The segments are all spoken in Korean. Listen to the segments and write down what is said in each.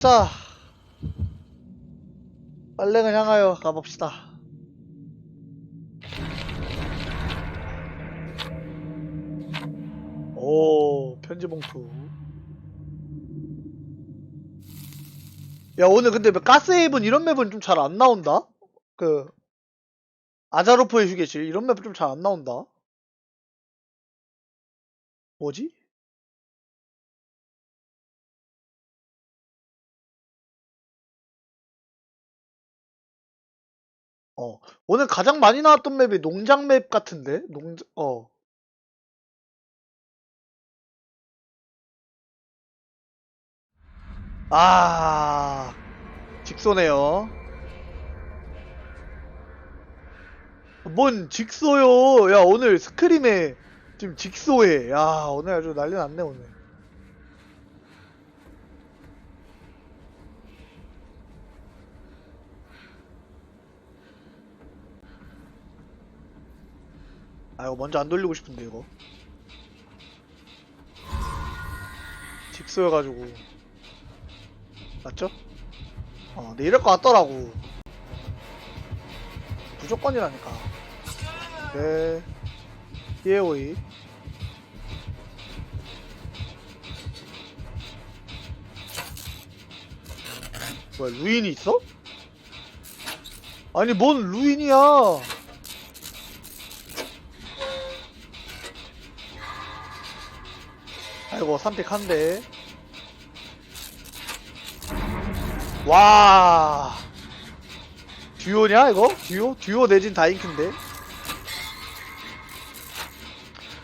자, 빨랭을 향하여 가봅시다. 오, 편지 봉투. 야, 오늘 근데 가스에이븐 이런 맵은 좀 잘 안 나온다? 그, 아자로프의 휴게실 이런 맵은 좀잘 안 나온다. 뭐지? 어, 오늘 가장 많이 나왔던 맵이 농장 맵 같은데? 농, 어. 아, 직소네요. 뭔 직소요? 야, 오늘 스크림에 지금 직소해. 야, 오늘 아주 난리 났네, 오늘. 아, 이거 먼저 안 돌리고 싶은데, 이거. 직소여가지고. 맞죠? 어, 근데 이럴 것 같더라고. 무조건이라니까. 네. 예오이. 뭐야, 루인이 있어? 아니, 뭔 루인이야. 아이고, 선택한대. 와. 듀오냐, 이거? 듀오? 듀오 내진 다인큐인데?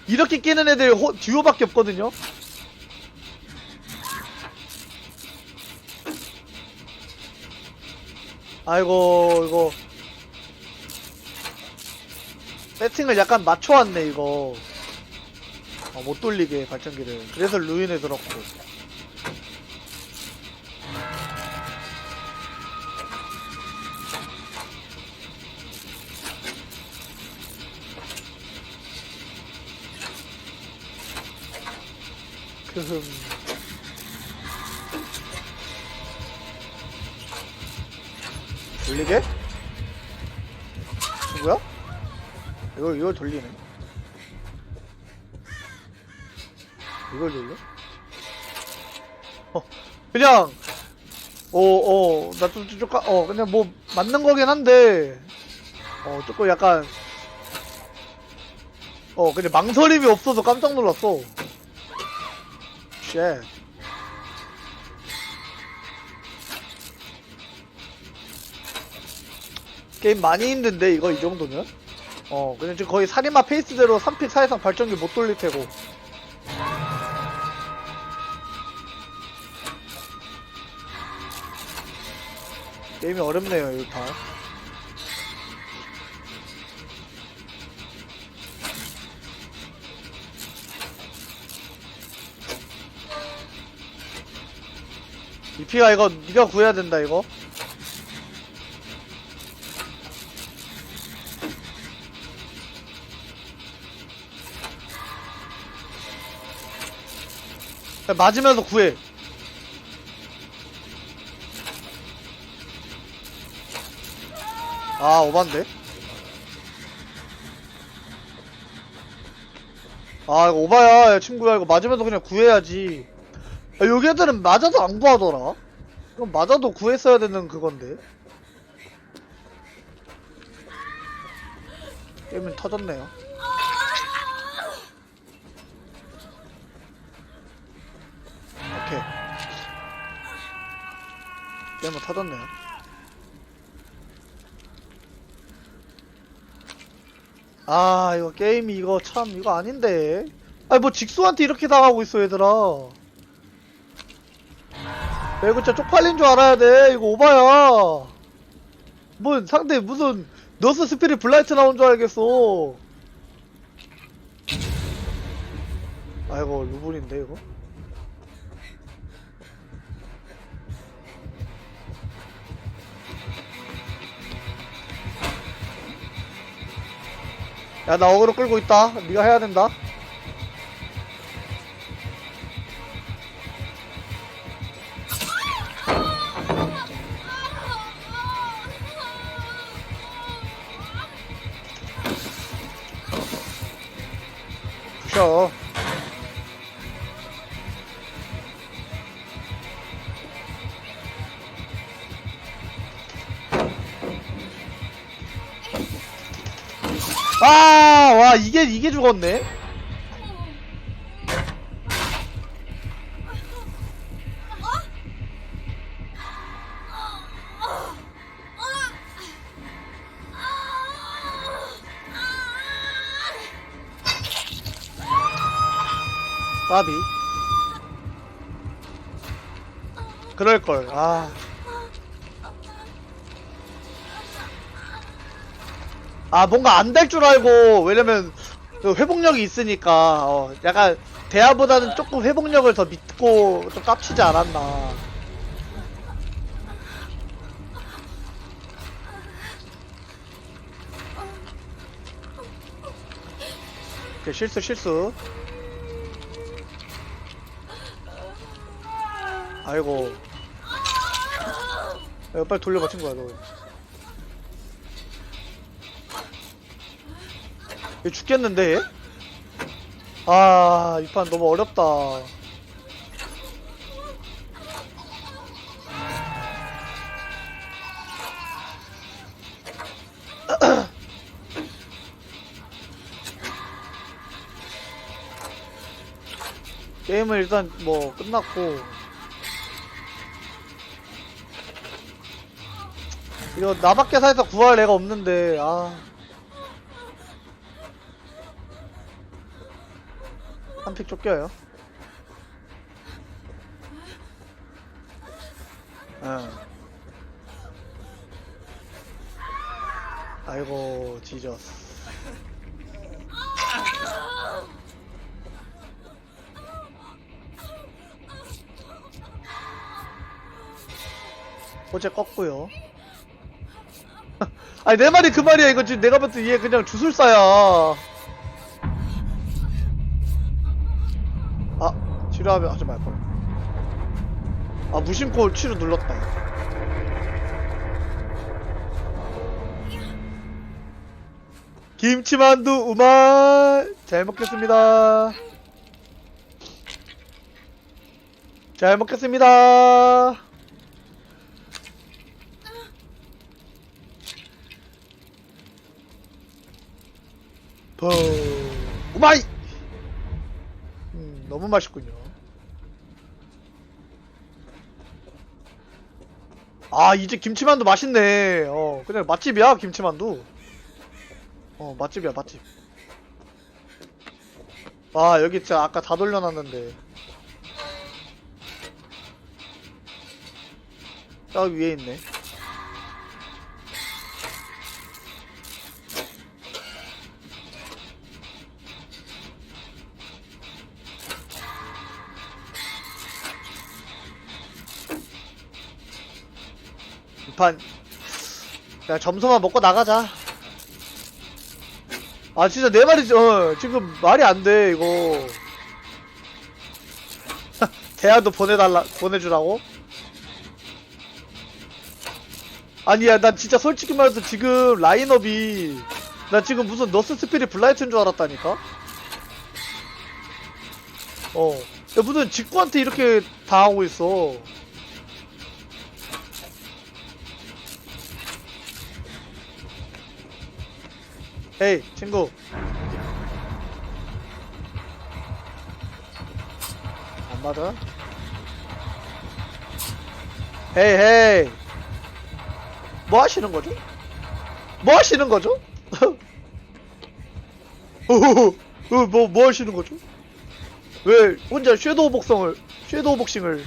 이렇게 끼는 애들 호, 듀오밖에 없거든요? 아이고, 이거. 세팅을 약간 맞춰왔네, 이거. 어, 못 돌리게, 발전기를. 그래서 루인에 들었고. 크흠. 돌리게? 누구야? 이걸, 이걸 돌리네. 이걸 돌려? 어, 그냥, 어, 어, 나 좀, 좀, 좀, 어, 그냥 뭐, 맞는 거긴 한데, 어, 조금 약간, 어, 근데 망설임이 없어서 깜짝 놀랐어. 쉣. 게임 많이 힘든데 이거 이 정도면? 어 그냥 지금 거의 살인마 페이스대로 3픽 사이상 발전기 못 돌릴 테고 게임이 어렵네요 이거 다 이피가 이거 네가 구해야 된다 이거? 야, 맞으면서 구해 아 오반데? 아 이거 오바야. 야, 친구야 이거 맞으면서 그냥 구해야지. 야, 여기 애들은 맞아도 안 구하더라. 그럼 맞아도 구했어야 되는 그건데. 게임은 터졌네요. 오케이. 게임은 터졌네요 아 이거 게임이 이거 참 이거 아닌데 아니 뭐 직수한테 이렇게 당하고 있어 얘들아 야, 이거 진짜 쪽팔린 줄 알아야 돼. 이거 오바야. 뭔 상대 무슨 너스 스피릿 블라이트 나온 줄 알겠어. 아이고 루블인데 이거. 야 나 어그로 끌고 있다. 네가 해야 된다. 부셔. 와, 이게, 이게 죽었네? 까비. 그럴걸, 아. 아, 뭔가 안 될 줄 알고, 왜냐면, 그 회복력이 있으니까, 어, 약간, 대화보다는 조금 회복력을 더 믿고, 좀 깝치지 않았나. 오케이, 실수, 실수. 아이고. 야, 빨리 돌려봐, 친구야, 너. 얘 죽겠는데, 얘? 아, 이 판 너무 어렵다. 게임은 일단 뭐 끝났고 이거 나밖에 살서 구할 애가 없는데 아 픽 쫓겨요. 응. 아이고 지저스 호재 껐고요. 아니 내 말이 그 말이야. 이거 지금 내가 봤을 때 얘 그냥 주술사야 아 치료하면 하지 말걸. 아 무심코 치료 눌렀다. 김치만두 우말! 잘 먹겠습니다. 잘 먹겠습니다. 버 우마이! 음, 너무 맛있군요 아 이제 김치만두 맛있네. 어 그냥 맛집이야 김치만두. 어 맛집이야 맛집. 와 여기 진짜 아까 다 돌려놨는데. 딱 위에 있네 이판. 야 점수만 먹고 나가자. 아 진짜 내 말이 어 지금 말이 안 돼 이거. 대화도 보내달라 보내주라고? 아니야 난 진짜 솔직히 말해서 지금 라인업이 나 지금 무슨 너스 스피릿 블라이트인 줄 알았다니까? 어. 야, 무슨 직구한테 이렇게 당하고 있어 헤이 친구 안 맞아? 헤이 헤이 뭐 하시는 거죠? 뭐 하시는 거죠? 어, 뭐, 뭐 하시는 거죠? 왜 혼자 섀도우 복성을 섀도우 복싱을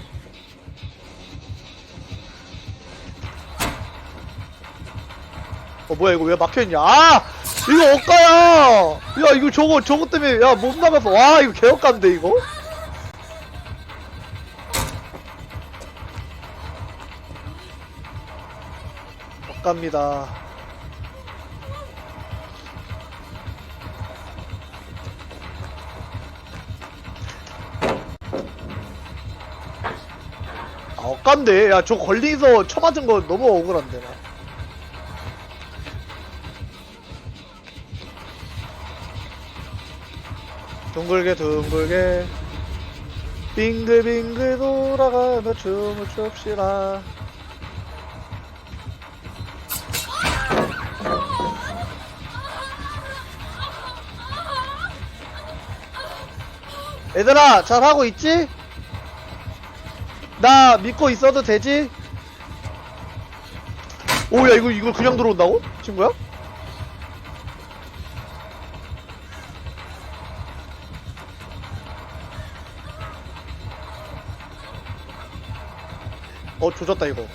어 뭐야 이거 왜 막혀있냐 아 이거 억가야. 야 이거 저거 저거 때문에 야 못 나가서 와 이거 개억간데 이거? 억갑니다. 아 억간데. 야 저 걸리서 쳐맞은 거 너무 억울한데 나 둥글게 둥글게 빙글빙글 돌아가며 춤을 춥시다 얘들아 잘하고 있지? 나 믿고 있어도 되지? 오야 이거 이걸 그냥 들어온다고? 친구야? 어 조졌다 이거.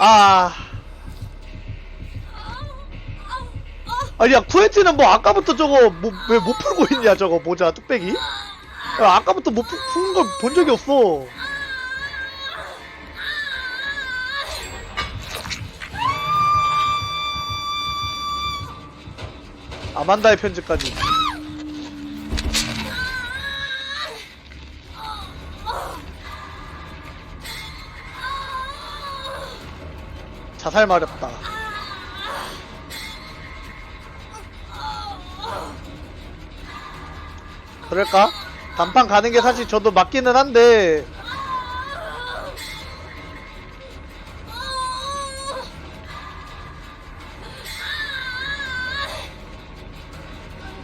아. 아니야 쿠에트는 뭐 아까부터 저거 뭐 왜 못 풀고 있냐 저거 모자 뚝배기? 야, 아까부터 못 푸- 푸는 걸 본 적이 없어. 아만다의 편집까지 살 마렵다. 그럴까? 단판 가는 게 사실 저도 맞기는 한데.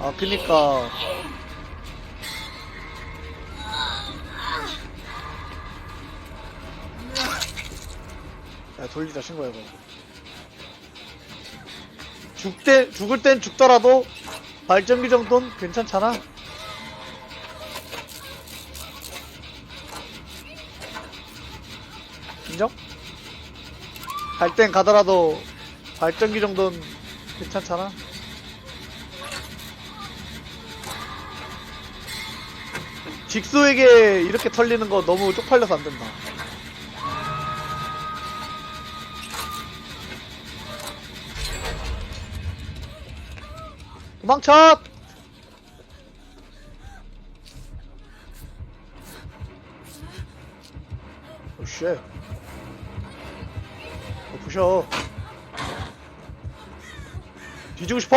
아 그니까 돌리자 신고해 이거 죽때 죽을 땐 죽더라도 발전기 정도는 괜찮잖아 인정? 갈 땐 가더라도 발전기 정도는 괜찮잖아 직수에게 이렇게 털리는 거 너무 쪽팔려서 안 된다. 도망쳐! 오쉣. 어, 부셔. 뒤지고 싶어?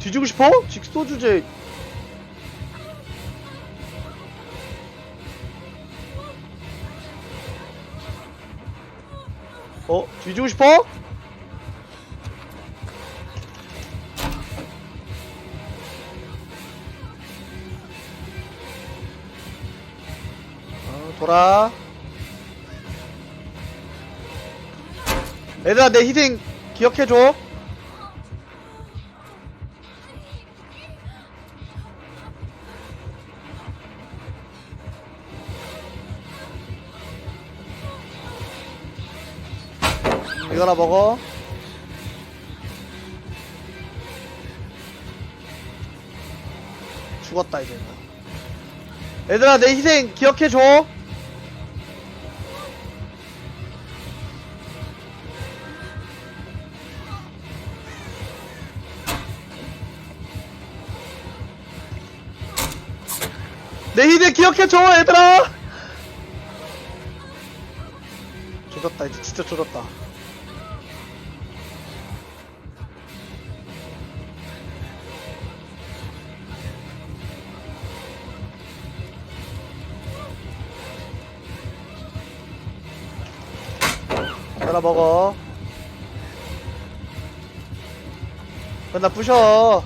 뒤지고 싶어? 직소 주제 어? 뒤지고 싶어? 돌아. 얘들아, 내 희생 기억해줘. 이거나 먹어. 죽었다 이제. 얘들아 내 희생 기억해줘. 내 희생 기억해줘 얘들아. 조졌다 이제 진짜 조졌다. 하나 먹어. 그나 부셔.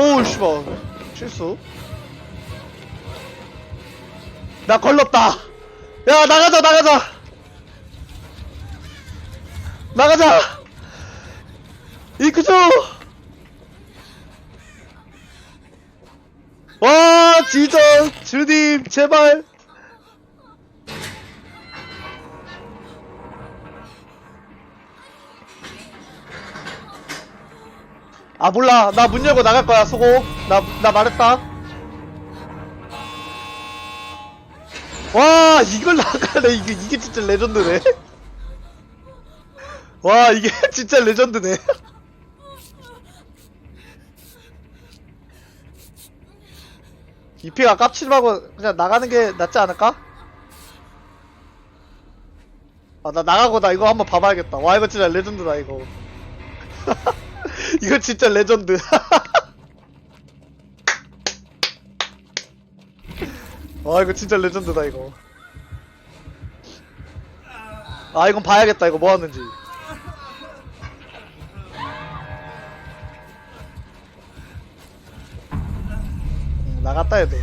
오우 씨발 실수. 나 걸렸다. 야 나가자 나가자. 나가자. 이크죠! 와, 진짜, 주님, 제발! 아, 몰라. 나 문 열고 나갈 거야, 수고. 나, 나 말했다. 와, 이걸 나가네. 이게, 이게 진짜 레전드네. 와, 이게 진짜 레전드네. 이피가 깝치지 말고 그냥 나가는 게 낫지 않을까? 아 나 나가고 나 이거 한번 봐봐야겠다 와 이거 진짜 레전드다 이거 이거 진짜 레전드. 와 이거 진짜 레전드다 이거. 아 이건 봐야겠다. 이거 뭐 하는지. 음, 나갔다 해도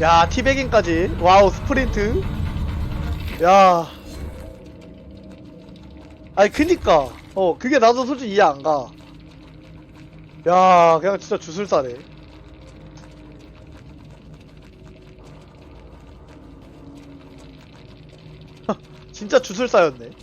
야 티베깅까지. 와우 스프린트. 야. 아니 그니까 어 그게 나도 솔직히 이해 안가. 야 그냥 진짜 주술사네. 진짜 주술사였네